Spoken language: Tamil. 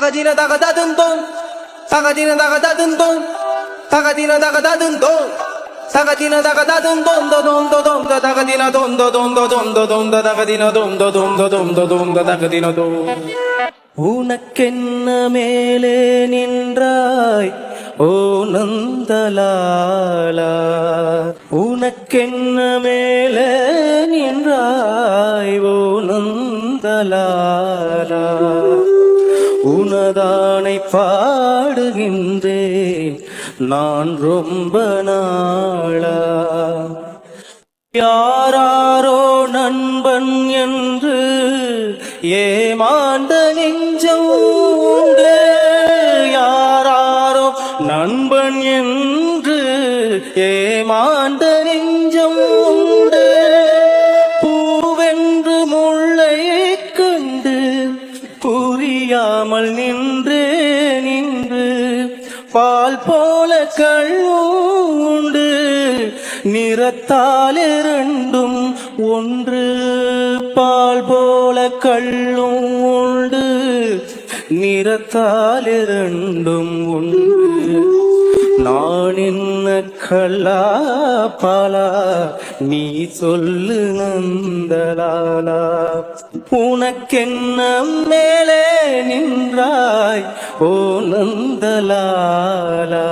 தகதின தகததுந்தோம் தகதின தகததுந்தோம் தகதின தகததுந்தோம் தகதின தகததுந்தோம் தோம் தோம் தகதின தோம் தோம் தோம் தோம் தகதின தோம் தோம் தோம் தோம் தகதின தோம் உனக்கென்ன மேலே நின்றாய் ஓ நந்தலாலா உனக்கென்ன மேலே நின்றாய் ஓ நந்தலாலா உனதானை பாடுகின்றேன். நான் ரொம்ப நாளா. யாராரோ நண்பன் என்று ஏமாந்த நெஞ்சம் யாராரோ நண்பன் என்று ஏமாந்த புரியாமல் நின்று நின்று பால் போல கள்ளுண்டு நிறத்தால் இரண்டும் ஒன்று. பால் போல கள்ளும் உண்டு. நிறத்தால் இரண்டும் ஒன்று. நான் என்ன கல்லா பாலா? நீ சொல்லு நந்தலாலா. உனக்கென்ன மேலே நின்றாய் ஓ நந்தலாலா.